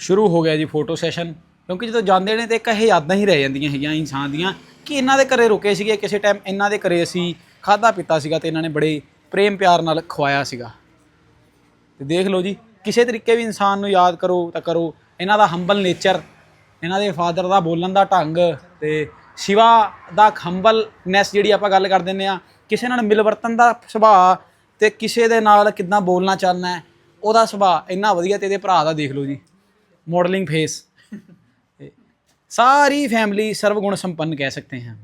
ਸ਼ੁਰੂ ਹੋ ਗਿਆ ਜੀ ਫੋਟੋ ਸੈਸ਼ਨ। ਕਿਉਂਕਿ ਜਦੋਂ ਜਾਂਦੇ ਨੇ ਤੇ ਇੱਕ ਇਹ ਯਾਦਾਂ ਹੀ ਰਹਿ ਜਾਂਦੀਆਂ ਹੈਗੀਆਂ ਇਨਸਾਨ ਦੀਆਂ ਕਿ ਇਹਨਾਂ ਦੇ ਘਰੇ ਰੁਕੇ ਸੀਗੇ, ਕਿਸੇ ਟਾਈਮ ਇਹਨਾਂ ਦੇ ਘਰੇ ਅਸੀਂ ਖਾਦਾ ਪੀਤਾ ਸੀਗਾ ਤੇ ਇਹਨਾਂ ਨੇ ਬੜੇ ਪ੍ਰੇਮ ਪਿਆਰ ਨਾਲ ਖਵਾਇਆ ਸੀਗਾ। ਤੇ ਦੇਖ ਲਓ ਜੀ, ਕਿਸੇ ਤਰੀਕੇ ਵੀ ਇਨਸਾਨ ਨੂੰ ਯਾਦ ਕਰੋ ਤਾਂ ਕਰੋ। ਇਹਨਾਂ ਦਾ ਹੰਬਲ ਨੇਚਰ ਇਹਨਾਂ ਦੇ ਫਾਦਰ ਦਾ ਬੋਲਣ ਦਾ ਢੰਗ ਤੇ ਸ਼ਿਵਾ ਦਾ ਹੰਬਲਨੈਸ ਜਿਹੜੀ ਆਪਾਂ ਗੱਲ ਕਰ ਦਿੰਦੇ ਆ ਕਿਸੇ ਨਾਲ ਮਿਲਵਰਤਨ ਦਾ ਸੁਭਾਅ ਤੇ ਕਿਸੇ ਦੇ ਨਾਲ ਕਿੱਦਾਂ ਬੋਲਣਾ ਚੱਲਣਾ ਉਹਦਾ ਸੁਭਾਅ ਇੰਨਾ ਵਧੀਆ ਤੇ ਇਹਦੇ ਭਰਾ ਦਾ ਦੇਖ ਲਓ ਜੀ। ਮਾਡਲਿੰਗ ਫੇਸ ਸਾਰੀ ਫੈਮਿਲੀ ਸਰਵਗੁਣ ਸੰਪੰਨ ਕਹਿ ਸਕਦੇ ਹਾਂ।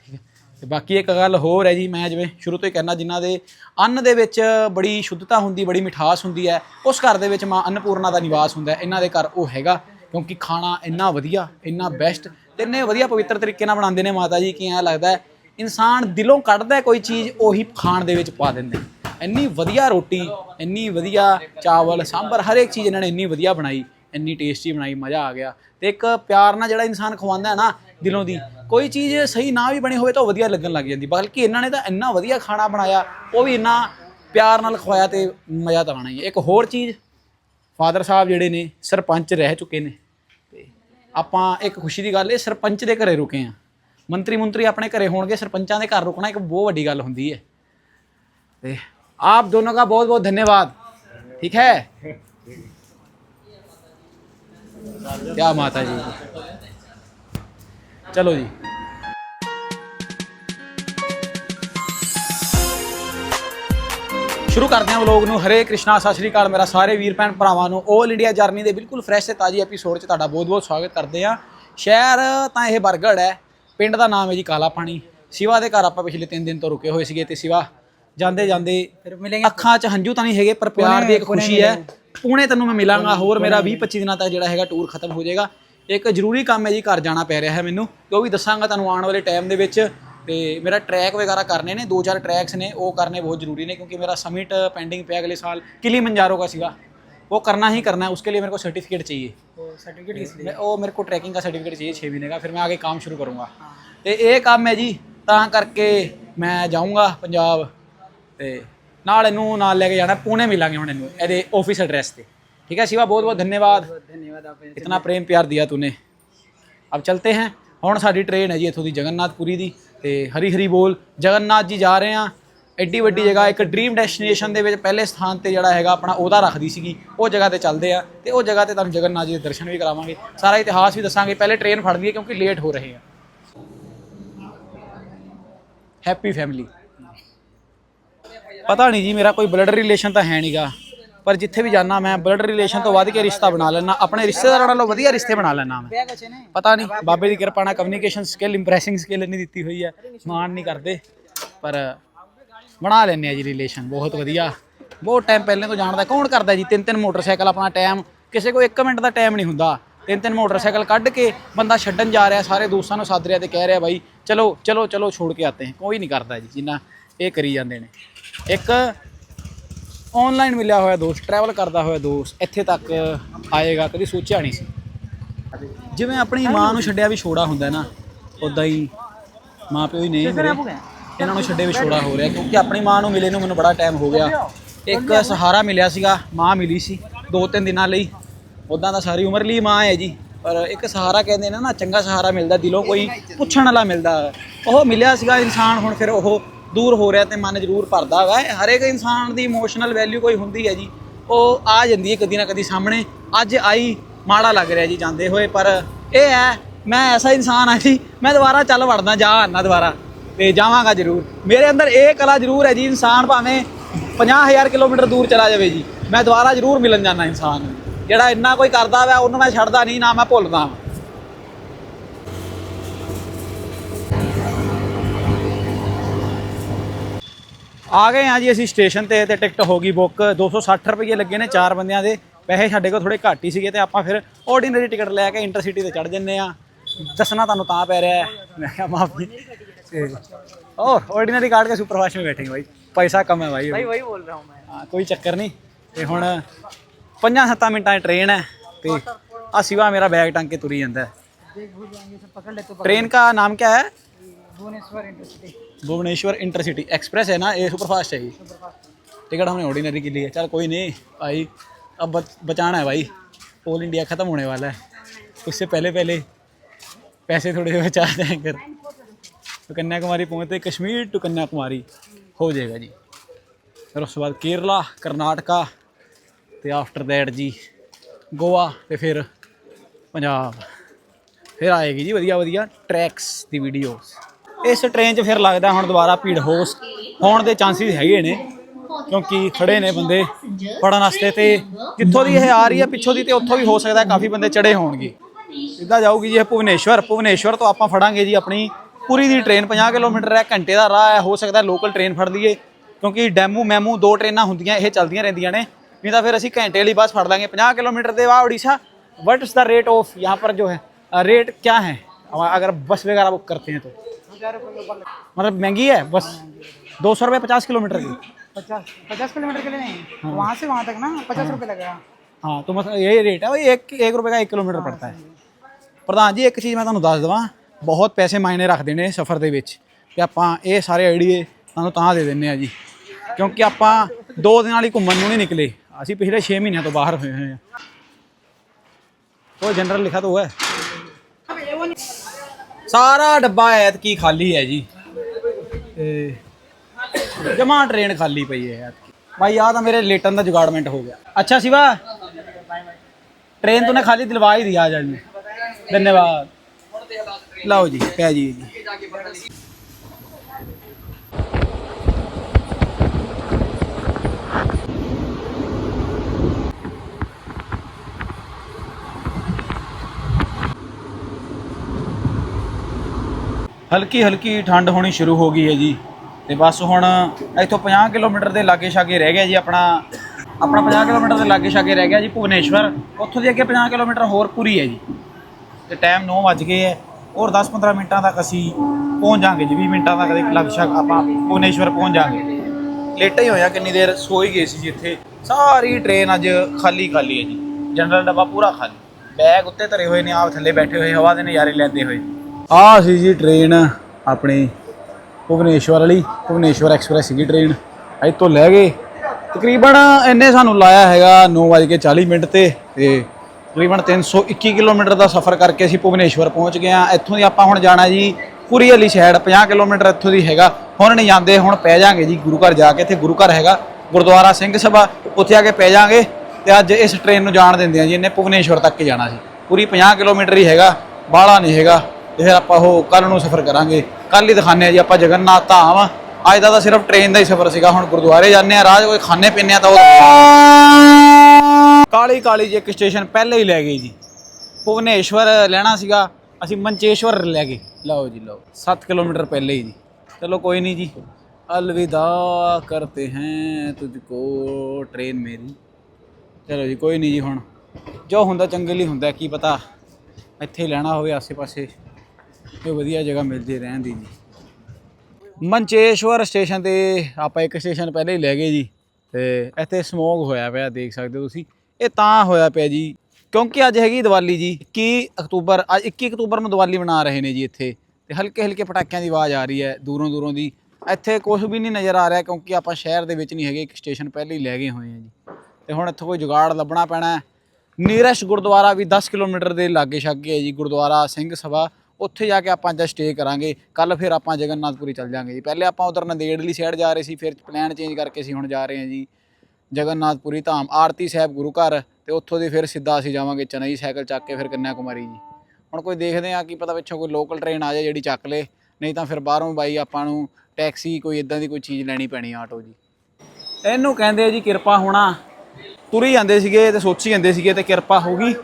ਠੀਕ ਹੈ। ਤੇ ਬਾਕੀ ਇੱਕ ਗੱਲ ਹੋਰ ਹੈ ਜੀ, ਮੈਂ ਜਿਵੇਂ ਸ਼ੁਰੂ ਤੋਂ ਹੀ ਕਹਿਣਾ, ਜਿਨ੍ਹਾਂ ਦੇ ਅੰਨ ਦੇ ਵਿੱਚ ਬੜੀ ਸ਼ੁੱਧਤਾ ਹੁੰਦੀ, ਬੜੀ ਮਿਠਾਸ ਹੁੰਦੀ ਹੈ, ਉਸ ਘਰ ਦੇ ਵਿੱਚ ਮਾਂ ਅੰਨਪੂਰਨਾ ਦਾ ਨਿਵਾਸ ਹੁੰਦਾ ਹੈ। ਇਹਨਾਂ ਦੇ ਘਰ ਉਹ ਹੈਗਾ, ਕਿਉਂਕਿ ਖਾਣਾ ਇੰਨਾ ਵਧੀਆ, ਇੰਨਾ ਬੈਸਟ ਤੇ ਇੰਨੇ ਵਧੀਆ ਪਵਿੱਤਰ ਤਰੀਕੇ ਨਾਲ ਬਣਾਉਂਦੇ ਨੇ ਮਾਤਾ ਜੀ, ਕਿ ਐਂ ਲੱਗਦਾ ਹੈ, ਇਨਸਾਨ ਦਿਲੋਂ ਕੱਢਦਾ ਕੋਈ ਚੀਜ਼, ਉਹੀ ਖਾਣ ਦੇ ਵਿੱਚ ਪਾ ਦਿੰਦੇ ਇੰਨੀ ਵਧੀਆ ਰੋਟੀ, ਇੰਨੀ ਵਧੀਆ ਚਾਵਲ, ਸਾਂਬਰ ਹਰ ਇੱਕ ਚੀਜ਼ ਇਹਨਾਂ ਨੇ ਇੰਨੀ ਵਧੀਆ ਬਣਾਈ। ਇੰਨੀ ਟੇਸਟੀ ਬਣਾਈ, ਮਜ਼ਾ ਆ ਗਿਆ। ਤੇ ਇੱਕ ਪਿਆਰ ਨਾਲ ਜਿਹੜਾ ਇਨਸਾਨ ਖਵਾਉਂਦਾ ਹੈ ਨਾ, ਦਿਲੋਂ ਦੀ, ਕੋਈ ਚੀਜ਼ ਸਹੀ ਨਾ ਵੀ ਬਣੀ ਹੋਵੇ ਤਾਂ ਉਹ ਵਧੀਆ ਲੱਗਣ ਲੱਗ ਜਾਂਦੀ। ਬਲਕਿ ਇਹਨਾਂ ਨੇ ਤਾਂ ਇੰਨਾ ਵਧੀਆ ਖਾਣਾ ਬਣਾਇਆ, ਉਹ ਵੀ ਇੰਨਾ ਪਿਆਰ ਨਾਲ ਖਵਾਇਆ ਤੇ ਮਜ਼ਾ ਤਾਂ ਆਉਣਾ ਹੀ ਇੱਕ ਹੋਰ ਚੀਜ਼, ਫਾਦਰ ਸਾਹਿਬ ਜਿਹੜੇ ਨੇ, ਸਰਪੰਚ ਰਹਿ ਚੁੱਕੇ ਨੇ। ਤੇ ਆਪਾਂ ਇੱਕ ਖੁਸ਼ੀ ਦੀ ਗੱਲ, ਇਹ ਸਰਪੰਚ ਦੇ ਘਰੇ ਰੁਕੇ ਆ ਮੰਤਰੀ ਮੰਤਰੀ ਆਪਣੇ ਘਰੇ ਹੋਣਗੇ, ਸਰਪੰਚਾਂ ਦੇ ਘਰ ਰੁਕਣਾ ਇੱਕ ਬਹੁਤ ਵੱਡੀ ਗੱਲ ਹੁੰਦੀ ਹੈ। ਤੇ ਆਪ ਦੋਨੋਂ ਦਾ ਬਹੁਤ ਬਹੁਤ ਧੰਨਵਾਦ। ਠੀਕ ਹੈ? क्या माता जी चलो जी ਸ਼ੁਰੂ ਕਰਦੇ ਹਾਂ ਵਲੋਗ ਨੂੰ ਹਰੇ ਕ੍ਰਿਸ਼ਨਾ ਸਤਿ ਸ਼੍ਰੀ ਅਕਾਲ ਮੇਰਾ ਸਾਰੇ ਵੀਰ ਭੈਣ ਭਰਾਵਾਂ ਨੂੰ 올 ਇੰਡੀਆ ਜਰਨੀ ਦੇ ਬਿਲਕੁਲ ਫਰੈਸ਼ ਤੇ ਤਾਜ਼ੀ ਐਪੀਸੋਡ 'ਚ ਤੁਹਾਡਾ ਬਹੁਤ-ਬਹੁਤ ਸਵਾਗਤ ਕਰਦੇ ਹਾਂ ਸ਼ਹਿਰ ਤਾਂ ਇਹ ਬਰਗੜ ਹੈ ਪਿੰਡ ਦਾ ਨਾਮ ਹੈ ਜੀ ਕਾਲਾ ਪਾਣੀ ਸ਼ਿਵਾ ਦੇ ਘਰ ਆਪਾਂ ਪਿਛਲੇ 3 ਦਿਨ ਤੋਂ ਰੁਕੇ ਹੋਏ ਸੀਗੇ ਤੇ ਸ਼ਿਵਾ ਜਾਂਦੇ ਜਾਂਦੇ ਫਿਰ ਮਿਲਾਂਗੇ ਅੱਖਾਂ 'ਚ ਹੰਝੂ ਤਾਂ ਨਹੀਂ ਹੈਗੇ ਪਰ ਪਿਆਰ ਦੀ ਇੱਕ ਖੁਸ਼ੀ ਹੈ ਪੁਣੇ ਤੈਨੂੰ ਮੈਂ ਮਿਲਾਂਗਾ ਹੋਰ ਮੇਰਾ 20 25 ਦਿਨਾਂ ਤੱਕ ਜਿਹੜਾ ਹੈਗਾ ਟੂਰ ਖਤਮ ਹੋ ਜਾਏਗਾ ਇੱਕ ਜ਼ਰੂਰੀ ਕੰਮ ਹੈ ਜੀ ਘਰ ਜਾਣਾ ਪੈ ਰਿਹਾ ਹੈ ਮੈਨੂੰ ਤੇ ਉਹ ਵੀ ਦੱਸਾਂਗਾ ਤੁਹਾਨੂੰ ਆਉਣ ਵਾਲੇ ਟਾਈਮ ਦੇ ਵਿੱਚ ਤੇ ਮੇਰਾ ਟਰੈਕ ਵਗੈਰਾ ਕਰਨੇ ਨੇ ਦੋ ਚਾਰ ਟਰੈਕਸ ਨੇ ਉਹ ਕਰਨੇ ਬਹੁਤ ਜ਼ਰੂਰੀ ਨੇ ਕਿਉਂਕਿ ਮੇਰਾ ਸਮਿਟ पेंडिंग पे अगले साल किली मंजारो का सीगा वो करना ही करना है उसके लिए मेरे को सर्टिफिकेट चाहिए तो सर्टिफिकेट किस लिए मैं वो मेरे को ट्रैकिंग का सर्टिफिकेट चाहिए छः महीने का फिर मैं आगे काम शुरू करूँगा ਤੇ ਇਹ ਕੰਮ ਹੈ ਜੀ ਤਾਂ ਕਰਕੇ ਮੈਂ ਜਾਊਂਗਾ ਪੰਜਾਬ ਤੇ ਨਾਲ ਇਹਨੂੰ ਨਾਲ ਲੈ ਕੇ ਜਾਣਾ ਪੁਣੇ ਮਿਲਾਂਗੇ ਹੁਣ ਇਹਨੂੰ ਇਹਦੇ ਆਫਿਸ ਐਡਰੈਸ ਤੇ ठीक है शिवा बहुत बहुत धन्यवाद धन्यवाद आप इतना प्रेम प्यार दिया तूने अब चलते हैं ਹੁਣ ਸਾਡੀ ਟ੍ਰੇਨ ਹੈ ਜੀ ਇੱਥੋਂ ਦੀ ਜਗਨਨਾਥਪੁਰੀ ਦੀ ਤੇ ਹਰੀ ਹਰੀ ਬੋਲ ਜਗਨਨਾਥ ਜੀ ਜਾ ਰਹੇ ਆ ਐਡੀ ਵੱਡੀ ਜਗ੍ਹਾ ਇੱਕ ਡ੍ਰੀਮ ਡੈਸਟੀਨੇਸ਼ਨ ਦੇ ਵਿੱਚ ਪਹਿਲੇ ਸਥਾਨ ਤੇ ਜਿਹੜਾ ਹੈਗਾ ਆਪਣਾ ਉਹਦਾ ਰੱਖਦੀ ਸੀਗੀ ਉਹ ਜਗ੍ਹਾ ਤੇ ਚੱਲਦੇ ਆ ਤੇ ਉਹ ਜਗ੍ਹਾ ਤੇ ਤੁਹਾਨੂੰ ਜਗਨਨਾਥ ਜੀ ਦੇ ਦਰਸ਼ਨ ਵੀ ਕਰਾਵਾਂਗੇ ਸਾਰਾ ਇਤਿਹਾਸ ਵੀ ਦੱਸਾਂਗੇ ਪਹਿਲੇ ਟ੍ਰੇਨ ਫੜ ਲਈਏ ਕਿਉਂਕਿ ਲੇਟ ਹੋ ਰਹੇ ਆ ਹੈਪੀ ਫੈਮਿਲੀ ਪਤਾ ਨਹੀਂ ਜੀ, ਮੇਰਾ ਕੋਈ ਬਲੱਡ ਰਿਲੇਸ਼ਨ ਤਾਂ ਹੈ ਨਹੀਂਗਾ ਪਰ ਜਿੱਥੇ ਵੀ ਜਾਣਾ ਮੈਂ ਬਲੱਡ ਰਿਲੇਸ਼ਨ ਤੋਂ ਵੱਧ ਕੇ ਰਿਸ਼ਤਾ ਬਣਾ ਲੈਣਾ ਆਪਣੇ ਰਿਸ਼ਤੇਦਾਰਾਂ ਨਾਲੋਂ ਵਧੀਆ ਰਿਸ਼ਤੇ ਬਣਾ ਲੈਣਾ ਮੈਂ। ਪਤਾ ਨਹੀਂ, ਬਾਬੇ ਦੀ ਕਿਰਪਾ ਨਾਲ ਕਮਿਊਨੀਕੇਸ਼ਨ ਸਕਿੱਲ ਇੰਪ੍ਰੈਸਿੰਗ ਸਕਿੱਲ ਨਹੀਂ ਦਿੱਤੀ ਹੋਈ ਹੈ, ਮਾਣ ਨਹੀਂ ਕਰਦੇ। ਪਰ ਬਣਾ ਲੈਣੇ ਆ ਜੀ ਰਿਲੇਸ਼ਨ ਬਹੁਤ ਵਧੀਆ। ਬਹੁਤ ਟਾਈਮ ਪਹਿਲੇ ਤੋਂ ਜਾਣਦਾ, ਕੌਣ ਕਰਦਾ ਜੀ? ਤਿੰਨ ਤਿੰਨ ਮੋਟਰਸਾਈਕਲ ਆਪਣਾ ਟਾਈਮ ਕਿਸੇ ਕੋਲ 1 ਮਿੰਟ ਦਾ ਟਾਈਮ ਨਹੀਂ ਹੁੰਦਾ। ਤਿੰਨ ਤਿੰਨ ਮੋਟਰਸਾਈਕਲ ਕੱਢ ਕੇ ਬੰਦਾ ਛੱਡਣ ਜਾ ਰਿਹਾ, ਸਾਰੇ ਦੋਸਤਾਂ ਨੂੰ ਸੱਦ ਰਿਹਾ ਤੇ ਕਹਿ ਰਿਹਾ, ਬਾਈ, ਚਲੋ ਚਲੋ ਚਲੋ, ਛੋੜ ਕੇ ਆਤੇ ਹਾਂ। ਕੋਈ ਨਹੀਂ ਕਰਦਾ ਜੀ, ਜਿੰਨਾ ਇਹ ਕਰੀ ਜਾਂਦੇ ਨੇ। ਇੱਕ ਆਨਲਾਈਨ ਮਿਲਿਆ ਹੋਇਆ ਦੋਸਤ ਟਰੈਵਲ ਕਰਦਾ ਹੋਇਆ ਦੋਸਤ ਇੱਥੇ ਤੱਕ ਆਏਗਾ ਕਦੀ ਸੋਚਿਆ ਨਹੀਂ ਸੀ। ਜਿਵੇਂ ਆਪਣੀ ਮਾਂ ਨੂੰ ਛੱਡਿਆ ਵੀ ਛੋੜਾ ਹੁੰਦਾ ਨਾ ਉਦਾਂ ਹੀ ਮਾਂ ਪਿਓ ਹੀ ਨਹੀਂ ਮਿਲੇ ਇਹਨਾਂ ਨੂੰ ਛੱਡੇ ਵੀ ਛੋੜਾ ਹੋ ਰਿਹਾ ਕਿਉਂਕਿ ਆਪਣੀ ਮਾਂ ਨੂੰ ਮਿਲੇ ਨੂੰ ਮੈਨੂੰ ਬੜਾ ਟਾਈਮ ਹੋ ਗਿਆ। ਇੱਕ ਸਹਾਰਾ ਮਿਲਿਆ ਸੀਗਾ ਮਾਂ ਮਿਲੀ ਸੀ ਦੋ ਤਿੰਨ ਦਿਨਾਂ ਲਈ। ਉਦਾਂ ਤਾਂ ਸਾਰੀ ਉਮਰ ਲਈ ਮਾਂ ਹੈ ਜੀ ਪਰ ਇੱਕ ਸਹਾਰਾ ਕਹਿੰਦੇ ਨੇ ਨਾ ਚੰਗਾ ਸਹਾਰਾ ਮਿਲਦਾ ਦਿਲੋਂ ਕੋਈ ਪੁੱਛਣ ਵਾਲਾ ਮਿਲਦਾ। ਉਹ ਮਿਲਿਆ ਸੀਗਾ ਇਨਸਾਨ ਹੁਣ ਫਿਰ ਉਹ ਦੂਰ ਹੋ ਰਿਹਾ ਤੇ ਮਨ ਜ਼ਰੂਰ ਭਰਦਾ ਵਾ। ਹਰੇਕ ਇਨਸਾਨ ਦੀ ਇਮੋਸ਼ਨਲ ਵੈਲਿਊ ਕੋਈ ਹੁੰਦੀ ਹੈ ਜੀ। ਉਹ ਆ ਜਾਂਦੀ ਹੈ ਕਦੀ ਨਾ ਕਦੀ ਸਾਹਮਣੇ। ਅੱਜ ਆਈ, ਮਾੜਾ ਲੱਗ ਰਿਹਾ ਜੀ ਜਾਂਦੇ ਹੋਏ, ਪਰ ਇਹ ਹੈ, ਮੈਂ ਐਸਾ ਇਨਸਾਨ ਆ ਜੀ, ਮੈਂ ਦੁਬਾਰਾ ਚੱਲ ਵੜਦਾ, ਜਾ ਆਨਾ ਦੁਬਾਰਾ ਤੇ ਜਾਵਾਂਗਾ ਜ਼ਰੂਰ। ਮੇਰੇ ਅੰਦਰ ਇਹ ਕਲਾ ਜ਼ਰੂਰ ਹੈ ਜੀ, ਇਨਸਾਨ ਭਾਵੇਂ 50000 ਕਿਲੋਮੀਟਰ ਦੂਰ ਚਲਾ ਜਾਵੇ ਜੀ, ਮੈਂ ਦੁਬਾਰਾ ਜ਼ਰੂਰ ਮਿਲਣ ਜਾਣਾ ਇਨਸਾਨ ਨੂੰ। ਜਿਹੜਾ ਇੰਨਾ ਕੋਈ ਕਰਦਾ ਵਾ, ਉਹਨੂੰ ਮੈਂ ਛੱਡਦਾ ਨਹੀਂ, ਨਾ ਮੈਂ ਭੁੱਲਦਾ। ਆ ਗਏ ਆ ਜੀ ਅਸੀਂ ਸਟੇਸ਼ਨ ਤੇ ਤੇ ਟਿਕਟ ਹੋ ਗਈ ਬੁੱਕ 260 ਰੁਪਏ ਲੱਗੇ ਨੇ ਚਾਰ ਬੰਦਿਆਂ ਦੇ ਪੈਸੇ ਸਾਡੇ ਕੋਲ ਥੋੜੇ ਘੱਟ ਹੀ ਸੀਗੇ ਤੇ ਆਪਾਂ ਫਿਰ ਆਰਡੀਨਰੀ ਟਿਕਟ ਲੈ ਕੇ ਇੰਟਰਸਿਟੀ ਤੇ ਚੜ ਜੰਨੇ ਆ ਦੱਸਣਾ ਤੁਹਾਨੂੰ ਤਾਂ ਪੈ ਰਿਹਾ ਹੈ ਮੈਂ ਕਿਹਾ ਮਾਫੀ और ऑर्डिनरी कार्ड के सुपर फास्ट में बैठेंगे भाई पैसा कम है भाई भाई वही बोल रहा हूँ मैं ਹਾਂ ਕੋਈ ਚੱਕਰ ਨਹੀਂ ਤੇ ਹੁਣ 5-7 ਮਿੰਟਾਂ ਦੀ ਟ੍ਰੇਨ ਹੈ ਤੇ ਆ ਸਿਵਾ ਮੇਰਾ ਬੈਗ ਟੰਗ ਕੇ ਤੁਰੀ ਜਾਂਦਾ ਹੈ देख भूल जाएंगे सब पकड़ Bhubaneswar intercity Bhubaneswar intercity express है ना ये सुपर फास्ट है ये टिकट हमने ऑर्डिनरी की ली है चल कोई नहीं भाई अब बच, बचाना है भाई ऑल इंडिया ख़त्म होने वाला है उससे पहले पहले पैसे थोड़े से बचा जाए कर तो कन्याकुमारी पहुँचते कश्मीर टू कन्याकुमारी हो जाएगा जी ਫਿਰ ਉਸ ਤੋਂ ਬਾਅਦ ਕੇਰਲਾ ਕਰਨਾਟਕਾ ਤੇ ਆਫਟਰ ਦੈਟ ਜੀ ਗੋਆ ਤੇ ਫਿਰ ਪੰਜਾਬ ਫਿਰ ਆਏਗੀ ਜੀ ਵਧੀਆ ਵਧੀਆ ਟਰੈਕਸ ਦੀ ਵੀਡੀਓਜ਼ ਇਸ ਟ੍ਰੇਨ 'ਚ ਫਿਰ ਲੱਗਦਾ ਹੁਣ ਦੁਬਾਰਾ ਭੀੜ ਹੋਸ ਹੋਣ ਦੇ ਚਾਂਸਸ ਹੈਗੇ ਨੇ ਕਿਉਂਕਿ ਖੜੇ ਨੇ ਬੰਦੇ ਫੜਨ ਵਾਸਤੇ ਤੇ ਜਿੱਥੋਂ ਦੀ ਇਹ ਆ ਰਹੀ ਹੈ ਪਿੱਛੋਂ ਦੀ ਤੇ ਉੱਥੋਂ ਵੀ ਹੋ ਸਕਦਾ ਹੈ ਕਾਫੀ ਬੰਦੇ ਚੜੇ ਹੋਣਗੇ ਸਿੱਧਾ ਜਾਊਗੀ ਜੀ ਇਹ ਭੁਵਨੇਸ਼ਵਰ ਭੁਵਨੇਸ਼ਵਰ ਤੋਂ ਆਪਾਂ ਫੜਾਂਗੇ ਜੀ ਆਪਣੀ ਪੂਰੀ ਦੀ ਟ੍ਰੇਨ 50 ਕਿਲੋਮੀਟਰ ਹੈ ਘੰਟੇ ਦਾ ਰਾਹ ਹੈ ਹੋ ਸਕਦਾ ਲੋਕਲ ਟ੍ਰੇਨ ਫੜ ਲਈਏ ਕਿਉਂਕਿ ਡੈਮੂ ਮੈਮੂ ਦੋ ਟ੍ਰੇਨਾਂ ਹੁੰਦੀਆਂ ਇਹ ਚੱਲਦੀਆਂ ਰਹਿੰਦੀਆਂ ਨੇ ਨਹੀਂ ਤਾਂ ਫਿਰ ਅਸੀਂ ਘੰਟੇ ਵਾਲੀ ਬੱਸ ਫੜ ਲਾਂਗੇ 50 किलोमीटर ਦੇ ਵਾ Orissa what is the rate of यहाँ पर जो है रेट क्या है अगर बस वगैरह बुक करते हैं तो हजार रुपये लोकल मतलब महंगी है बस दो सौ रुपये पचास किलोमीटर की पचास पचास किलोमीटर के लिए नहीं वहाँ से वहाँ तक ना पचास रुपये लगेगा ਹਾਂ ਤਾਂ ਮਤਲਬ ਇਹ ਰੇਟ ਹੈ ਉਹ 1 1 ਰੁਪਏ ਦਾ 1 ਕਿਲੋਮੀਟਰ ਪੜਦਾ ਹੈ ਪ੍ਰਧਾਨ ਜੀ ਇੱਕ ਚੀਜ਼ ਮੈਂ ਤੁਹਾਨੂੰ ਦੱਸ ਦਵਾਂ ਬਹੁਤ ਪੈਸੇ ਮਾਇਨੇ ਰੱਖਦੇ ਨੇ ਸਫ਼ਰ ਦੇ ਵਿੱਚ ਤੇ ਆਪਾਂ ਇਹ ਸਾਰੇ ਆਈਡੀਏ ਤੁਹਾਨੂੰ ਤਾਂ ਦੇ ਦਿੰਨੇ ਆ ਜੀ ਕਿਉਂਕਿ ਆਪਾਂ ਦੋ ਦਿਨਾਂ ਲਈ ਘੁੰਮਣ ਨੂੰ ਨਹੀਂ ਨਿਕਲੇ ਅਸੀਂ ਪਿਛਲੇ 6 ਮਹੀਨਿਆਂ ਤੋਂ ਬਾਹਰ ਹੋਏ ਹੋਏ ਆ ਉਹ ਜਨਰਲ ਲਿਖਾ ਤਾਂ ਹੋਇਆ ਸਾਰਾ ਡੱਬਾ ਐਤਕੀ ਖਾਲੀ ਹੈ ਜੀ ਤੇ ਜਮਾ ਟ੍ਰੇਨ ਖਾਲੀ ਪਈ ਹੈ ਐਤਕੀ ਭਾਈ ਆ ਤਾਂ ਮੇਰੇ ਲੇਟਨ ਦਾ ਜੁਗਾੜਮੈਂਟ ਹੋ ਗਿਆ अच्छा शिवा ट्रेन तूने खाली दिलवा ही दिया आज में धन्यवाद लाओ जी क्या जी जी ਹਲਕੀ ਹਲਕੀ ਠੰਡ ਹੋਣੀ ਸ਼ੁਰੂ ਹੋ ਗਈ ਹੈ ਜੀ। ਤੇ ਬਸ ਹੁਣ ਇੱਥੋਂ 50 ਕਿਲੋਮੀਟਰ ਦੇ ਲਾਗੇ ਛਾਗੇ ਰਹਿ ਗਿਆ ਜੀ ਆਪਣਾ। ਆਪਣਾ 50 ਕਿਲੋਮੀਟਰ ਦੇ ਲਾਗੇ ਛਾਗੇ ਰਹਿ ਗਿਆ ਜੀ ਭੁਵਨੇਸ਼ਵਰ। ਉੱਥੋਂ ਦੀ ਅੱਗੇ 50 ਕਿਲੋਮੀਟਰ ਹੋਰ ਪੂਰੀ ਹੈ ਜੀ। ਤੇ ਟਾਈਮ 9 ਵੱਜ ਗਏ ਹੈ। ਔਰ 10-15 ਮਿੰਟਾਂ ਤੱਕ ਅਸੀਂ ਪਹੁੰਚ ਜਾਾਂਗੇ ਜੀ 20 ਮਿੰਟਾਂ ਤੱਕ ਦੇ ਲਾਗੇ ਛਾਗ ਆਪਾਂ ਭੁਵਨੇਸ਼ਵਰ ਪਹੁੰਚ ਜਾਾਂਗੇ ਲੇਟਾ ਹੀ ਹੋਇਆ ਕਿੰਨੀ ਦੇਰ ਸੋ ਹੀ ਗਏ ਸੀ ਜੀ ਇੱਥੇ। ਸਾਰੀ ਟ੍ਰੇਨ ਅੱਜ ਖਾਲੀ ਖਾਲੀ ਹੈ ਜੀ। ਜਨਰਲ ਡੱਬਾ ਪੂਰਾ ਖਾਲੀ। ਬੈਗ ਉੱਤੇ ਧਰੇ ਹੋਏ ਨੇ, ਆਪ ਥੱਲੇ ਬੈਠੇ ਹੋਏ, ਹਵਾ ਦੇ ਨਜ਼ਾਰੇ ਲੈਂਦੇ ਹੋਏ। ਆਹ ਸੀ ਜੀ ਟ੍ਰੇਨ ਆਪਣੀ ਭੁਵਨੇਸ਼ਵਰ ਵਾਲੀ, ਭੁਵਨੇਸ਼ਵਰ ਐਕਸਪ੍ਰੈਸ ਸੀਗੀ ਟ੍ਰੇਨ ਇੱਥੋਂ ਲੈ ਗਏ। ਤਕਰੀਬਨ ਇਹਨੇ ਸਾਨੂੰ ਲਾਇਆ ਹੈਗਾ 9:40 ਮਿੰਟ ਤੇ ਤੇ ਤਕਰੀਬਨ 321 ਕਿਲੋਮੀਟਰ ਦਾ ਸਫ਼ਰ ਕਰਕੇ ਅਸੀਂ ਭੁਵਨੇਸ਼ਵਰ ਪਹੁੰਚ ਗਏ ਆ ਇੱਥੋਂ ਦੀ ਆਪਾਂ ਹੁਣ ਜਾਣਾ ਜੀ ਪੂਰੀ ਵਾਲੀ ਸਾਈਡ 50 ਕਿਲੋਮੀਟਰ ਇੱਥੋਂ ਦੀ ਹੈਗਾ। ਹੁਣ ਨਹੀਂ ਜਾਂਦੇ ਹੁਣ ਪੈ ਜਾਾਂਗੇ ਜੀ ਗੁਰੂ ਘਰ ਜਾ ਕੇ। ਇੱਥੇ ਗੁਰੂ ਘਰ ਹੈਗਾ, ਗੁਰਦੁਆਰਾ ਸਿੰਘ ਸਭਾ। ਉੱਥੇ ਆ ਕੇ ਪੈ ਜਾਾਂਗੇ ਤੇ ਅੱਜ ਇਸ ਟ੍ਰੇਨ ਨੂੰ ਜਾਣ ਦਿੰਦੇ ਆ ਜੀ। ਇਹਨੇ ਭੁਵਨੇਸ਼ਵਰ ਤੱਕ ਹੀ ਜਾਣਾ ਸੀ। ਪੂਰੀ 50 ਕਿਲੋਮੀਟਰ ਹੀ ਹੈਗਾ, ਬਾਹਲਾ ਨਹੀਂ ਹੈਗਾ। ਤੇ ਆਪਾਂ ਉਹ ਕੱਲ ਨੂੰ ਸਫ਼ਰ ਕਰਾਂਗੇ। ਕੱਲ ਹੀ ਦਿਖਾਣੇ ਆ ਜੀ, ਆਪਾਂ ਜਗਨਨਾਥ ਧਾਮ ਅੱਜ ਦਾ ਤਾਂ ਸਿਰਫ ਟ੍ਰੇਨ ਦਾ ਹੀ ਸਫ਼ਰ ਸੀਗਾ, ਹੁਣ ਗੁਰਦੁਆਰੇ ਜਾਂਦੇ ਆ ਰਾਜ ਕੋਈ ਖਾਣੇ ਪੀਣੇ ਆ ਤਾਂ ਉਹ ਕਾਲੀ ਕਾਲੀ ਜੀ ਇੱਕ ਸਟੇਸ਼ਨ ਪਹਿਲੇ ਹੀ ਲੈ ਗਏ ਜੀ। ਭੁਵਨੇਸ਼ਵਰ ਲੈਣਾ ਸੀਗਾ, ਅਸੀਂ ਮੰਚੇਸ਼ਵਰ ਲੈ ਗਏ। ਲਓ ਜੀ, ਲਓ। 7 ਕਿਲੋਮੀਟਰ ਪਹਿਲੇ ਹੀ ਜੀ। ਚਲੋ ਕੋਈ ਨਹੀਂ ਜੀ, ਅਲਵਿਦਾ ਕਰਤੇ ਹੈ ਤੁਝਕੋ ਟ੍ਰੇਨ ਮੇਰੀ। ਚਲੋ ਜੀ, ਕੋਈ ਨਹੀਂ ਜੀ ਹੁਣ। ਜੋ ਹੁੰਦਾ ਚੰਗੇ ਲਈ ਹੁੰਦਾ, ਕੀ ਪਤਾ ਇੱਥੇ ਲੈਣਾ ਹੋਵੇ ਆਸੇ-ਪਾਸੇ। ਤੇ ਵਧੀਆ ਜਗ੍ਹਾ ਮਿਲਦੀ ਰਹਿਣ ਦੀ ਜੀ। ਮੰਚੇਸ਼ਵਰ ਸਟੇਸ਼ਨ ਤੇ ਆਪਾਂ ਇੱਕ ਸਟੇਸ਼ਨ ਪਹਿਲੇ ਹੀ ਲੈ ਗਏ ਜੀ ਤੇ ਇੱਥੇ ਸਮੋਗ ਹੋਇਆ ਪਿਆ, ਦੇਖ ਸਕਦੇ ਹੋ ਤੁਸੀਂ। ਇਹ ਤਾਂ ਹੋਇਆ ਪਿਆ ਜੀ, ਕਿਉਂਕਿ ਅੱਜ ਹੈਗੀ ਦੀਵਾਲੀ ਜੀ 21 ਅਕਤੂਬਰ, ਅੱਜ 21 ਅਕਤੂਬਰ ਨੂੰ ਦੀਵਾਲੀ ਮਨਾ ਰਹੇ ਨੇ ਜੀ ਇੱਥੇ। ਤੇ ਹਲਕੇ ਹਲਕੇ ਪਟਾਕਿਆਂ ਦੀ ਆਵਾਜ਼ ਆ ਰਹੀ ਹੈ, ਦੂਰੋਂ ਦੂਰੋਂ ਦੀ। ਇੱਥੇ ਕੁਝ ਵੀ ਨਹੀਂ ਨਜ਼ਰ ਆ ਰਿਹਾ, ਕਿਉਂਕਿ ਆਪਾਂ ਸ਼ਹਿਰ ਦੇ ਵਿੱਚ ਨਹੀਂ ਹੈਗੇ, ਇੱਕ ਸਟੇਸ਼ਨ ਪਹਿਲੇ ਹੀ ਲੈ ਗਏ ਹੋਏ ਆ ਜੀ। ਤੇ ਹੁਣ ਇੱਥੋਂ ਕੋਈ ਜੁਗਾੜ ਲੱਭਣਾ ਪੈਣਾ ਹੈ। ਨੀਰਸ਼ ਗੁਰਦੁਆਰਾ ਵੀ 10 ਕਿਲੋਮੀਟਰ ਦੇ ਲਾਗੇ ਛਾਗੇ ਹੈ ਜੀ, ਗੁਰਦੁਆਰਾ ਸਿੰਘ ਸਭਾ। ਉੱਥੇ ਜਾ ਕੇ ਆਪਾਂ ਅੱਜ ਸਟੇ ਕਰਾਂਗੇ। ਕੱਲ ਫਿਰ ਆਪਾਂ ਜਗਨਨਾਥਪੁਰੀ ਚੱਲ ਜਾਾਂਗੇ ਜੀ। ਪਹਿਲੇ ਆਪਾਂ ਉਧਰ ਨੰਦੇੜਲੀ ਸਾਈਡ ਜਾ ਰਹੇ ਸੀ, ਫਿਰ ਪਲਾਨ ਚੇਂਜ ਕਰਕੇ ਅਸੀਂ ਹੁਣ ਜਾ ਰਹੇ ਹਾਂ ਜੀ। ਜਗਨਨਾਥਪੁਰੀ ਧਾਮ, ਆਰਤੀ ਸਾਹਿਬ ਗੁਰੂ ਘਰ ਤੇ ਉੱਥੋਂ ਦੀ ਫਿਰ ਸਿੱਧਾ ਅਸੀਂ ਜਾਵਾਂਗੇ ਚਨਈ ਸਾਈਕਲ ਚੱਕ ਕੇ ਫਿਰ ਕੰਨਿਆ ਕੁਮਾਰੀ ਜੀ। ਹੁਣ ਕੋਈ ਦੇਖਦੇ ਆ ਕੀ ਪਤਾ ਪਿੱਛੋਂ ਕੋਈ ਲੋਕਲ ਟ੍ਰੇਨ ਆ ਜਾਏ ਜਿਹੜੀ ਚੱਕ ਲੇ। ਨਹੀਂ ਤਾਂ ਫਿਰ ਬਾਹਰੋਂ ਬਾਈ ਆਪਾਂ ਨੂੰ ਟੈਕਸੀ ਕੋਈ ਇਦਾਂ ਦੀ ਕੋਈ ਚੀਜ਼ ਲੈਣੀ ਪੈਣੀ ਆਟੋ ਜੀ। ਇਹਨੂੰ ਕਹਿੰਦੇ ਆ ਜੀ ਕਿਰਪਾ ਹੋਣਾ। ਤੁਰੀ ਜਾਂਦੇ ਸੀਗੇ ਤੇ ਸੋਚੀ ਜਾਂਦੇ ਸੀਗੇ ਤੇ ਕਿਰਪਾ ਹੋ ਗਈ।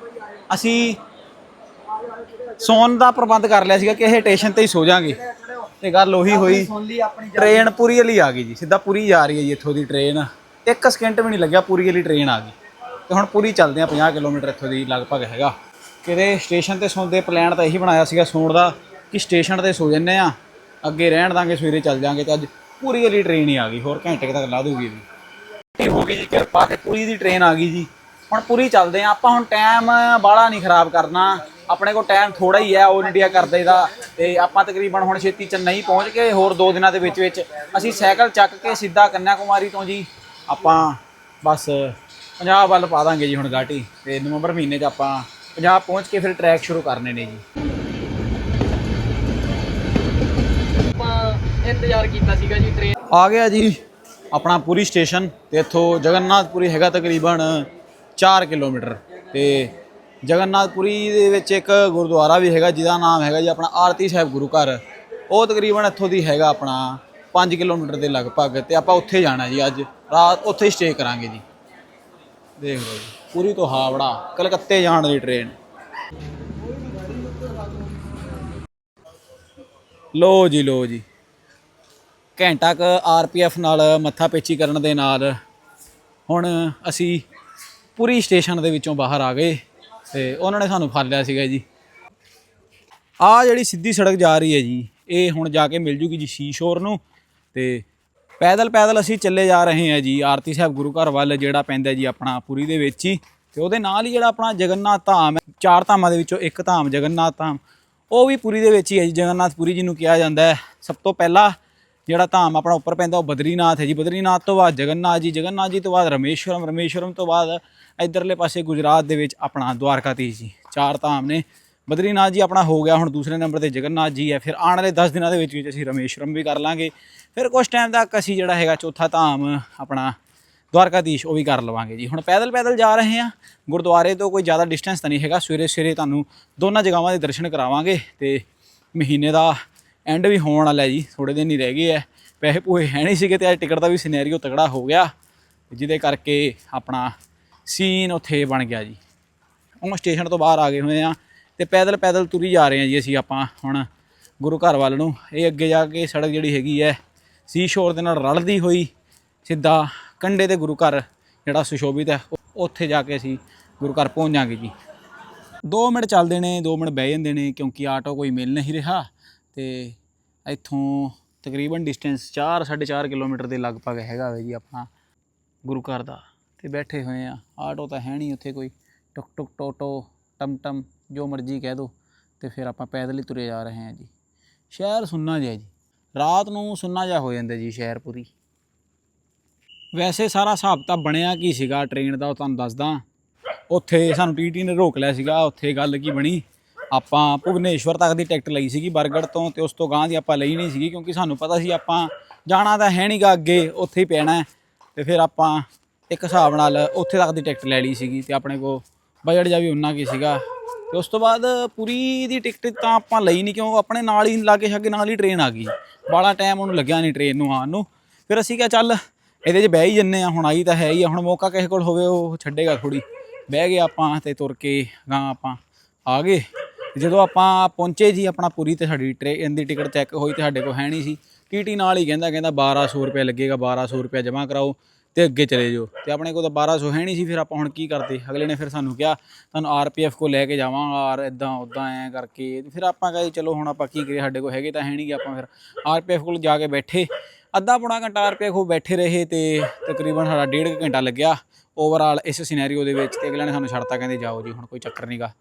ਅਸੀਂ ਸੌਣ ਦਾ ਪ੍ਰਬੰਧ ਕਰ ਲਿਆ ਸੀਗਾ ਕਿ ਇਹ ਸਟੇਸ਼ਨ ਤੇ ਹੀ ਸੋ ਜਾਾਂਗੇ। ਤੇ ਗੱਲ ਉਹੀ ਹੋਈ। ਟ੍ਰੇਨ ਪੂਰੀ ਵਾਲੀ ਆ ਗਈ ਜੀ। ਸਿੱਧਾ ਪੂਰੀ ਜਾ ਰਹੀ ਹੈ ਜੀ ਇੱਥੋਂ ਦੀ ਟ੍ਰੇਨ ਇੱਕ ਸਕਿੰਟ ਵੀ ਨਹੀਂ ਲੱਗਿਆ, ਪੂਰੀ ਵਾਲੀ ਟ੍ਰੇਨ ਆ ਗਈ। ਤੇ ਹੁਣ ਪੂਰੀ ਚੱਲਦੇ ਆ 50 ਕਿਲੋਮੀਟਰ ਇੱਥੋਂ ਦੀ ਲਗਭਗ ਹੈਗਾ। ਕਿਤੇ ਸਟੇਸ਼ਨ ਤੇ ਸੌਂਦੇ ਪਲਾਨ ਤਾਂ ਇਹੀ ਬਣਾਇਆ ਸੀਗਾ ਸੌਣ ਦਾ, ਕਿ ਸਟੇਸ਼ਨ ਤੇ ਸੋ ਜੰਨੇ ਆ। ਅੱਗੇ ਰਹਿਣ ਦਾਂਗੇ, ਸਵੇਰੇ ਚੱਲ ਜਾਾਂਗੇ ਤੇ ਅੱਜ ਪੂਰੀ ਵਾਲੀ ਟ੍ਰੇਨ ਹੀ ਆ ਗਈ। ਹੋਰ ਘੰਟੇ ਤੱਕ ਲਾ ਦੂਗੀ ਜੀ। ਹੋ ਗਈ ਜੀ ਕਿਰਪਾ ਕੇ ਪੂਰੀ ਦੀ ਟ੍ਰੇਨ ਆ ਗਈ ਜੀ। ਹੁਣ ਪੂਰੀ ਚੱਲਦੇ ਆ। ਆਪਾਂ ਹੁਣ ਟਾਈਮ ਬਾਲਾ ਨਹੀਂ ਖਰਾਬ ਕਰਨਾ। ਆਪਣੇ ਕੋਲ ਟਾਈਮ ਥੋੜਾ ਹੀ ਹੈ ਆਲ ਇੰਡੀਆ ਕਰਦੇ ਦਾ ਤੇ ਆਪਾਂ ਤਕਰੀਬਨ ਹੁਣ ਛੇਤੀ ਚੇਨਈ ਪਹੁੰਚ ਕੇ ਹੋਰ 2 ਦਿਨਾਂ ਦੇ ਵਿੱਚ ਵਿੱਚ। ਅਸੀਂ ਸਾਈਕਲ ਚੱਕ ਕੇ ਸਿੱਧਾ ਕੰਨਿਆ ਕੁਮਾਰੀ ਤੋਂ ਜੀ ਆਪਾਂ ਬਸ ਪੰਜਾਬ ਵੱਲ ਪਾ ਦਾਂਗੇ ਜੀ ਹੁਣ ਗਾਟੀ ਤੇ ਨਵੰਬਰ ਮਹੀਨੇ 'ਚ ਆਪਾਂ ਪੰਜਾਬ ਪਹੁੰਚ ਕੇ ਫਿਰ ਟਰੈਕ ਸ਼ੁਰੂ ਕਰਨੇ ਨੇ ਜੀ। ਆਪਾਂ ਇੰਤਜ਼ਾਰ ਕੀਤਾ ਸੀਗਾ ਜੀ ਟ੍ਰੇਨ ਆ ਗਿਆ ਜੀ ਆਪਣਾ ਪੂਰੀ ਸਟੇਸ਼ਨ ਤੇ ਇੱਥੋਂ ਜਗਨਨਾਥਪੁਰੀ ਹੈਗਾ ਤਕਰੀਬਨ 4 ਕਿਲੋਮੀਟਰ ਤੇ ਜਗਨਨਾਥਪੁਰੀ ਦੇ ਵਿੱਚ ਇੱਕ ਗੁਰਦੁਆਰਾ ਵੀ ਹੈਗਾ, ਜਿਹਦਾ ਨਾਮ ਹੈਗਾ ਜੀ ਆਪਣਾ ਆਰਤੀ ਸਾਹਿਬ ਗੁਰੂ ਘਰ। ਉਹ ਤਕਰੀਬਨ ਇੱਥੋਂ ਦੀ ਹੈਗਾ ਆਪਣਾ 5 ਕਿਲੋਮੀਟਰ ਦੇ ਲਗਭਗ ਤੇ ਆਪਾਂ ਉੱਥੇ ਜਾਣਾ ਜੀ ਅੱਜ। ਰਾਤ ਉੱਥੇ ਹੀ ਸਟੇ ਕਰਾਂਗੇ ਜੀ। ਦੇਖ ਲਓ ਜੀ, ਪੂਰੀ ਤੋਂ ਹਾਵੜਾ ਕਲਕੱਤੇ ਜਾਣ ਦੀ ਟ੍ਰੇਨ ਲੋ ਜੀ ਲੋ ਜੀ। ਘੰਟਾ ਕ ਆਰਪੀਐਫ ਨਾਲ ਮੱਥਾ ਪੇਚੀ ਕਰਨ ਦੇ ਨਾਲ ਹੁਣ ਅਸੀਂ ਪੂਰੀ ਸਟੇਸ਼ਨ ਦੇ ਵਿੱਚੋਂ ਬਾਹਰ ਆ ਗਏ। ਤੇ ਉਹਨਾਂ ਨੇ ਸਾਨੂੰ ਫੜ ਲਿਆ ਸੀਗਾ ਜੀ। ਆ ਜਿਹੜੀ ਸਿੱਧੀ ਸੜਕ ਜਾ ਰਹੀ ਹੈ ਜੀ, ਇਹ ਹੁਣ ਜਾ ਕੇ ਮਿਲ ਜੂਗੀ ਜੀ ਸ਼ੀਸ਼ੋਰ ਨੂੰ। ਤੇ ਪੈਦਲ ਪੈਦਲ ਅਸੀਂ ਚੱਲੇ ਜਾ ਰਹੇ ਹਾਂ ਜੀ, ਆਰਤੀ ਸਾਹਿਬ ਗੁਰੂ ਘਰ ਵੱਲ ਜਿਹੜਾ ਪੈਂਦਾ ਜੀ ਆਪਣਾ ਪੁਰੀ ਦੇ ਵਿੱਚ ਹੀ। ਤੇ ਉਹਦੇ ਨਾਲ ਹੀ ਜਿਹੜਾ ਆਪਣਾ ਜਗਨਨਾਥ ਧਾਮ ਹੈ, ਚਾਰ ਧਾਮਾਂ ਦੇ ਵਿੱਚੋਂ ਇੱਕ ਧਾਮ ਜਗਨਨਾਥ ਧਾਮ। ਉਹ ਵੀ ਪੁਰੀ ਦੇ ਵਿੱਚ ਹੀ ਹੈ ਜੀ ਜਗਨਨਾਥ ਜਗਨਨਾਥਪੁਰੀ ਜਿਹਨੂੰ ਕਿਹਾ ਜਾਂਦਾ ਹੈ। ਸਭ ਤੋਂ ਪਹਿਲਾ ਜਿਹੜਾ ਧਾਮ ਆਪਣਾ ਉੱਪਰ ਪੈਂਦਾ ਉਹ ਬਦਰੀਨਾਥ ਹੈ ਜੀ। ਬਦਰੀਨਾਥ ਤੋਂ ਬਾਅਦ ਜਗਨਨਾਥ ਜੀ ਜਗਨਨਾਥ ਜੀ ਤੋਂ ਬਾਅਦ ਰਮੇਸ਼ਵਰਮ ਰਮੇਸ਼ਵਰਮ ਤੋਂ ਬਾਅਦ ਇਧਰਲੇ ਪਾਸੇ ਗੁਜਰਾਤ ਦੇ ਵਿੱਚ ਆਪਣਾ ਦਵਾਰਕਾਧੀਸ਼ ਜੀ, ਚਾਰ ਧਾਮ ਨੇ। ਬਦਰੀਨਾਥ ਜੀ ਆਪਣਾ ਹੋ ਗਿਆ ਹੁਣ ਦੂਸਰੇ ਨੰਬਰ ਤੇ ਜਗਨਨਾਥ ਜੀ ਹੈ। ਫਿਰ ਆਉਣ ਵਾਲੇ 10 ਦਿਨਾਂ ਦੇ ਵਿੱਚ ਵਿੱਚ ਅਸੀਂ ਰਮੇਸ਼ਵਰਮ ਵੀ ਕਰ ਲਾਂਗੇ। ਫਿਰ ਕੁਝ ਟਾਈਮ ਤੱਕ ਅਸੀਂ ਜਿਹੜਾ ਹੈਗਾ ਚੌਥਾ ਧਾਮ ਆਪਣਾ ਦਵਾਰਕਾਧੀਸ਼ ਉਹ ਵੀ ਕਰ ਲਵਾਂਗੇ ਜੀ। ਹੁਣ ਪੈਦਲ ਪੈਦਲ ਜਾ ਰਹੇ ਹਾਂ। ਗੁਰਦੁਆਰੇ ਤੋਂ ਕੋਈ ਜ਼ਿਆਦਾ ਡਿਸਟੈਂਸ ਤਾਂ ਨਹੀਂ ਹੈਗਾ। ਸਵੇਰੇ ਸਵੇਰੇ ਤੁਹਾਨੂੰ ਦੋਨਾਂ ਜਗ੍ਹਾਵਾਂ ਦੇ ਦਰਸ਼ਨ ਕਰਾਵਾਂਗੇ ਤੇ ਮਹੀਨੇ ਦਾ ਐਂਡ ਵੀ ਹੋਣ ਵਾਲਾ ਜੀ ਥੋੜੇ ਦਿਨ ਹੀ ਰਹਿ ਗਏ ਐ ਪੈਸੇ ਪੂਏ ਹੈ ਨਹੀਂ ਸੀਗੇ ਤੇ ਅੱਜ ਟਿਕਟ ਦਾ ਵੀ ਸਿਨੈਰੀਓ ਤਗੜਾ ਹੋ ਗਿਆ। ਜਿਹਦੇ ਕਰਕੇ ਆਪਣਾ ਸੀਨ ਉੱਥੇ ਬਣ ਗਿਆ ਜੀ। ਉਹ ਸਟੇਸ਼ਨ ਤੋਂ ਬਾਹਰ ਆ ਗਏ ਹੋਏ ਆ ਤੇ ਪੈਦਲ ਪੈਦਲ ਤੁਰੀ ਜਾ ਰਹੇ ਆ ਜੀ ਅਸੀਂ ਆਪਾਂ ਹੁਣ ਗੁਰੂ ਘਰ ਵੱਲ ਨੂੰ। ਇਹ ਅੱਗੇ ਜਾ ਕੇ ਸੜਕ ਜਿਹੜੀ ਹੈਗੀ ਹੈ ਸੀ ਸ਼ੋਰ ਦੇ ਨਾਲ ਰਲਦੀ ਹੋਈ ਸਿੱਧਾ ਕੰਡੇ ਤੇ ਗੁਰੂ ਘਰ ਜਿਹੜਾ ਸੁਸ਼ੋਭਿਤ ਹੈ ਉੱਥੇ ਜਾ ਕੇ ਅਸੀਂ ਗੁਰੂ ਘਰ ਪਹੁੰਚ ਜਾਾਂਗੇ ਜੀ। 2 ਮਿੰਟ ਚੱਲਦੇ ਨੇ 2 ਮਿੰਟ ਬਹਿ ਜਾਂਦੇ ਨੇ ਕਿਉਂਕਿ ਆਟੋ ਕੋਈ ਮਿਲ ਨਹੀਂ ਰਿਹਾ। ਅਤੇ ਇੱਥੋਂ ਤਕਰੀਬਨ ਡਿਸਟੈਂਸ 4 4.5 ਕਿਲੋਮੀਟਰ ਦੇ ਲਗਭਗ ਹੈਗਾ ਵਾ ਜੀ ਆਪਣਾ ਗੁਰੂ ਘਰ ਦਾ। ਅਤੇ ਬੈਠੇ ਹੋਏ ਆ। ਆਟੋ ਤਾਂ ਹੈ ਨਹੀਂ ਉੱਥੇ ਕੋਈ। ਟੁਕ ਟੁਕ ਟੋਟੋ ਟਮ ਟਮ, ਜੋ ਮਰਜ਼ੀ ਕਹਿ ਦੋ। ਤੇ ਫਿਰ ਆਪਾਂ ਪੈਦਲ ਹੀ ਤੁਰੇ ਜਾ ਰਹੇ ਹਾਂ ਜੀ। ਸ਼ਹਿਰ ਸੁੰਨਾ ਜਿਹਾ ਜੀ। ਰਾਤ ਨੂੰ ਸੁੰਨਾ ਜਿਹਾ ਹੋ ਜਾਂਦਾ ਜੀ ਸ਼ਹਿਰ ਪੂਰੀ। ਵੈਸੇ ਸਾਰਾ ਹਿਸਾਬ ਤਾਂ ਬਣਿਆ ਕੀ ਸੀਗਾ ਟ੍ਰੇਨ ਦਾ ਉਹ ਤੁਹਾਨੂੰ ਦੱਸਦਾ। ਉੱਥੇ ਸਾਨੂੰ ਟੀਟੀ ਨੇ ਰੋਕ ਲਿਆ ਸੀਗਾ। ਉੱਥੇ ਗੱਲ ਕੀ ਬਣੀ? ਆਪਾਂ ਭੁਵਨੇਸ਼ਵਰ ਤੱਕ ਦੀ ਟਿਕਟ ਲਈ ਸੀਗੀ ਬਰਗੜ ਤੋਂ ਤੇ ਉਸ ਤੋਂ ਗਾਂ ਦੀ ਆਪਾਂ ਲਈ ਨਹੀਂ ਸੀਗੀ ਕਿਉਂਕਿ ਸਾਨੂੰ ਪਤਾ ਸੀ ਆਪਾਂ ਜਾਣਾ ਤਾਂ ਹੈ ਨਹੀਂਗਾ ਅੱਗੇ, ਉੱਥੇ ਹੀ ਪੈਣਾ ਹੈ। ਤੇ ਫਿਰ ਆਪਾਂ ਇੱਕ ਹਿਸਾਬ ਨਾਲ ਉੱਥੇ ਤੱਕ ਦੀ ਟਿਕਟ ਲੈ ਲਈ ਸੀਗੀ ਤੇ ਆਪਣੇ ਕੋ ਬਜਟ ਜਾ ਵੀ ਉਨਾ ਕੀ ਸੀਗਾ। ਤੇ ਉਸ ਤੋਂ ਬਾਅਦ ਪੂਰੀ ਦੀ ਟਿਕਟ ਤਾਂ ਆਪਾਂ ਲਈ ਨਹੀਂ ਕਿਉਂ, ਆਪਣੇ ਨਾਲ ਹੀ ਲਾਗੇ ਛਾਗੇ ਨਾਲ ਹੀ ਟ੍ਰੇਨ ਆ ਗਈ। ਬਾਲਾ ਟਾਈਮ ਉਹਨੂੰ ਲੱਗਿਆ ਨਹੀਂ ਟ੍ਰੇਨ ਨੂੰ ਆਉਣ ਨੂੰ। ਫਿਰ ਅਸੀਂ ਕਿਹਾ ਚੱਲ ਇਹਦੇ 'ਚ ਬਹਿ ਹੀ ਜੰਨੇ ਆ ਹੁਣ ਆਈ ਤਾਂ ਹੈ ਹੀ ਆ, ਹੁਣ ਮੌਕਾ ਕਿਸੇ ਕੋਲ ਹੋਵੇ ਉਹ ਛੱਡੇਗਾ ਥੋੜੀ ਬਹਿ ਗਏ ਆਪਾਂ ਤੇ ਤੁਰ ਕੇ ਗਾਂ ਆਪਾਂ ਆ ਗਏ। ਜਦੋਂ ਆਪਾਂ ਪਹੁੰਚੇ ਜੀ ਆਪਣਾ ਪੂਰੀ ਤੇ ਸਾਡੀ ਟ੍ਰੇਨ ਦੀ ਟਿਕਟ ਚੈੱਕ ਹੋਈ ਤੇ ਸਾਡੇ ਕੋਲ ਹੈ ਨਹੀਂ ਸੀ। ਟੀਟੀ ਨਾਲ ਹੀ ਕਹਿੰਦਾ ਕਹਿੰਦਾ 1200 ਰੁਪਏ ਲੱਗੇਗਾ 1200 ਰੁਪਏ ਜਮ੍ਹਾਂ ਕਰਾਓ ਤੇ ਅੱਗੇ ਚਲੇ ਜਾਓ। ਤੇ ਆਪਣੇ ਕੋਲ ਤਾਂ 1200 ਹੈ ਨਹੀਂ ਸੀ, ਫਿਰ ਆਪਾਂ ਹੁਣ ਕੀ ਕਰਦੇ? ਅਗਲੇ ਨੇ ਫਿਰ ਸਾਨੂੰ ਕਿਹਾ, ਤੁਹਾਨੂੰ ਆਰਪੀਐਫ ਕੋ ਲੈ ਕੇ ਜਾਵਾਂਗਾ ਔਰ ਇਦਾਂ ਉਦਾਂ ਐ ਕਰਕੇ। ਫਿਰ ਆਪਾਂ ਕਹੇ, ਚਲੋ ਹੁਣ ਆਪਾਂ ਕੀ ਕਰੀਏ, ਸਾਡੇ ਕੋਲ ਹੈਗੇ ਤਾਂ ਹੈ ਨਹੀਂ ਗੇ ਆਪਾਂ ਫਿਰ। ਆਰਪੀਐਫ ਕੋਲ ਜਾ ਕੇ ਬੈਠੇ। ਅੱਧਾ ਪੌਣਾ ਘੰਟਾ ਆਰਪੀਐਫ ਕੋਲ ਬੈਠੇ ਰਹੇ ਤੇ ਤਕਰੀਬਨ ਸਾਡਾ ਡੇਢ ਕੁ ਘੰਟਾ ਲੱਗਿਆ। ਓਵਰਆਲ ਇਸ ਸਿਨੈਰੀਓ ਦੇ ਵਿੱਚ ਤੇ ਅਗਲੇ ਨੇ ਸਾਨੂੰ ਛੱਡਤਾ, ਕਹਿੰਦੇ, ਜਾਓ ਜੀ, ਹੁਣ ਕੋਈ ਚੱਕਰ ਨਹੀਂਗਾ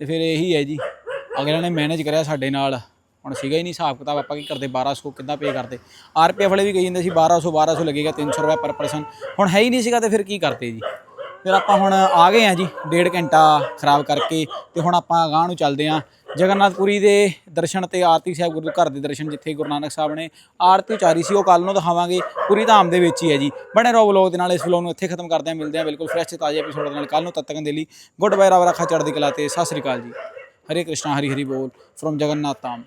ਤੇ ਫਿਰ ਇਹੀ ਹੈ ਜੀ। ਅਗਲੇ ਨੇ ਮੈਨੇਜ ਕਰਿਆ ਸਾਡੇ ਨਾਲ। ਹੁਣ ਸੀਗਾ ਹੀ ਨਹੀਂ, ਹਿਸਾਬ ਕਿਤਾਬ ਆਪਾਂ ਕੀ ਕਰਦੇ 1200 ਕਿੱਦਾਂ ਪੇ ਕਰਦੇ। ਆਰਪੀਐਫ ਵਾਲੇ ਵੀ ਕਹੀ ਜਾਂਦੇ ਸੀ 1200 1200 ਲੱਗੇਗਾ 300 ਰੁਪਏ ਪਰ ਪਰਸਨ ਹੁਣ ਹੈ ਹੀ ਨਹੀਂ ਸੀਗਾ ਤੇ ਫਿਰ ਕੀ ਕਰਤੇ ਜੀ? ਫਿਰ ਆਪਾਂ ਹੁਣ ਆ ਗਏ ਆ ਜੀ, ਡੇਢ ਘੰਟਾ ਖਰਾਬ ਕਰਕੇ ਤੇ ਹੁਣ ਆਪਾਂ ਅਗਾਂਹ ਨੂੰ ਚੱਲਦੇ ਆ ਜਗਨਨਾਥਪੁਰੀ ਦੇ ਦਰਸ਼ਨ ਤੇ ਆਰਤੀ ਸਾਹਿਬ ਗੁਰੂ ਘਰ ਦੇ ਦਰਸ਼ਨ ਜਿੱਥੇ ਗੁਰੂ ਨਾਨਕ ਸਾਹਿਬ ਨੇ ਆਰਤੀ ਉਚਾਰੀ ਸੀ, ਉਹ ਕੱਲ ਨੂੰ ਦਿਖਾਵਾਂਗੇ ਪੂਰੀ ਧਾਮ ਦੇ ਵਿੱਚ ਹੀ ਹੈ ਜੀ। ਬਣੇ ਰਹੋ ਵਲੋਗ ਦੇ ਨਾਲ, ਇਸ ਵਲੋਗ ਨੂੰ ਇੱਥੇ ਖਤਮ ਕਰਦੇ ਆ ਮਿਲਦੇ ਆ ਬਿਲਕੁਲ ਫਰੈਸ਼ ਤੇ ਤਾਜ਼ੇ ਐਪੀਸੋਡ ਦੇ ਨਾਲ ਕੱਲ ਨੂੰ, ਤਦ ਤੱਕ ਦੇ ਲਈ ਗੁੱਡ ਬਾਏ, ਰੱਬ ਰੱਖਾ ਚੜ੍ਹਦੀ ਕਲਾ ਤੇ, ਸਤਿ ਸ੍ਰੀ ਅਕਾਲ ਜੀ। ਹਰੇ ਕ੍ਰਿਸ਼ਨਾ, ਹਰੀ ਹਰੀ ਬੋਲ ਫਰੋਮ ਜਗਨਨਾਥ ਧਾਮ।